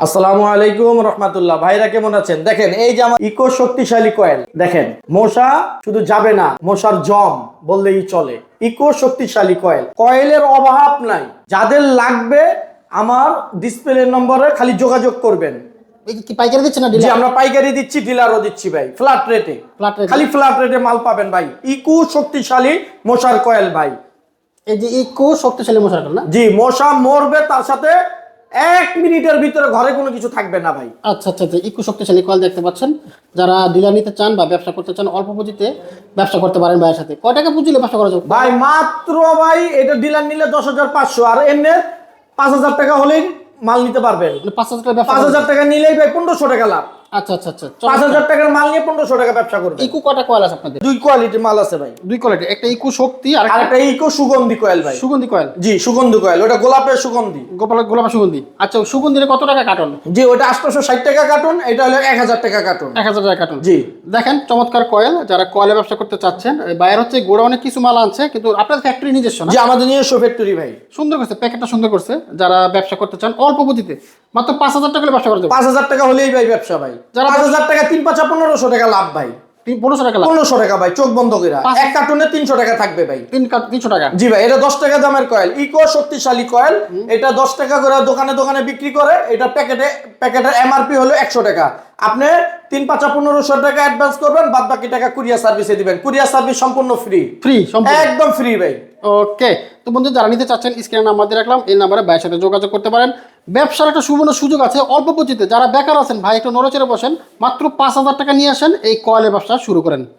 আসসালামু আলাইকুম রহমাতুল্লাহ। ভাইরা কেমন আছেন? দেখেন এই যে আমার ইকো শক্তিশালী কয়েল দেখেন মশা শুধু যাবে না মশার জম বললেই চলে। ইকো শক্তিশালী কয়েল। কয়েলের অভাব নাই। যাদের লাগবে আমার ডিসপ্লে নম্বরে খালি যোগাযোগ করবেন। পাইকারি দিচ্ছে না জি আমরা পাইকারি দিচ্ছি ডিলারও দিচ্ছি ভাই। ফ্ল্যাট রেটে rate এ। খালি ফ্ল্যাট রেটে মাল পাবেন ভাই। ইকো শক্তিশালী মশার কয়েল ভাই। এই যে ইকো শক্তিশালী মশার না? জি মশা মরবে তার সাথে এক মিনিটের ভিতরে ঘরে কোনো কিছু থাকবে না ভাই। আচ্ছা আচ্ছা আচ্ছা ইকো শক্তিশালী কল দেখতে পাচ্ছেন। যারা ডিলার নিতে চান বা ব্যবসা করতে চান অল্প পুঁজিতে ব্যবসা করতে পারেন ভাইয়ের সাথে। কয় টাকা পুঁজিলে ব্যবসা করা যাবে? ভাই মাত্র ভাই এটা ডিলার নিলে দশ হাজার পাঁচশো আর এমনি পাঁচ হাজার টাকা হলেই মাল নিতে পারবেন। মানে পাঁচ হাজার টাকা ব্যবসা পাঁচ হাজার টাকা নিলেই ভাই পনেরোশো টাকা লাভ। আচ্ছা আচ্ছা আচ্ছা পাঁচ হাজার টাকার মাল নিয়ে পনেরোশো টাকা ব্যবসা করবে ইকো কয়টা কয়েল আছে আপনাদের? দুই কোয়ালিটির মাল আছে ভাই। দুই কোয়ালিটি একটা ইকো শক্তি আর একটা ইকো সুগন্ধি কয়েল ভাই। সুগন্ধি কয়েল জি সুগন্ধি কয়েল ওটা গোলাপের সুগন্ধি। গোপাল গোলাপা সুগন্ধি। আচ্ছা সুগন্ধির কত টাকা কাটন জি ওটা আটশোশো ষাট টাকা কার্টুন এটা হলো এক হাজার টাকা কার্টুন এক হাজার টাকা কাটন জি। দেখেন চমৎকার কয়েল যারা কয়েলে ব্যবসা করতে চাচ্ছেন বাইরে হচ্ছে গোডাউনে কিছু মাল আনছে কিন্তু আপনার ফ্যাক্টরি নিজস্ব না? জি আমাদের নিজস্ব ফ্যাক্টরি ভাই। সুন্দর করছে প্যাকেটটা সুন্দর করছে যারা ব্যবসা করতে চান অল্প পুঁজিতে মাত্র পাঁচ হাজার টাকা ব্যবসা করতে পাঁচ হাজার টাকা হলেই ভাই ব্যবসা ভাই। যারা পাঁচ হাজার টাকা তিন পাঁচা পনেরোশো টাকা লাভ ভাই। পনেরোশো টাকা পনেরোশো টাকা ভাই চোখ বন্ধ করে এক কার্টুনে তিনশো টাকা থাকবে ভাই। তিন তিনশো টাকা। জি ভাই এটা দশ টাকা দামের কয়েল। ইকো শক্তিশালী কয়েল। এটা দশ টাকা করে দোকানে দোকানে বিক্রি করে। এটা প্যাকেটে প্যাকেটের এমআরপি হলো একশো টাকা। আপনি তিন পাঁচা পনেরোশো টাকা অ্যাডভান্স করবেন বাদ বাকি টাকা কুরিয়ার সার্ভিসে দিবেন। কুরিয়ার সার্ভিস সম্পূর্ণ ফ্রি ফ্রি একদম ফ্রি ভাই। ওকে তো বন্ধু, যারা নিতে চাচ্ছেন স্ক্রিনে নাম্বার দিয়ে রাখলাম, এই নাম্বারে ভাইয়ের সাথে যোগাযোগ করতে পারেন। ব্যবসার একটা সুবর্ণ সুযোগ আছে, অল্প পুঁজিতে। যারা বেকার আছেন, ভাই, একটু নড়েচড়ে বসেন, মাত্র পাঁচ হাজার টাকা নিয়ে আসেন, এই কয়েলের ব্যবসা শুরু করেন।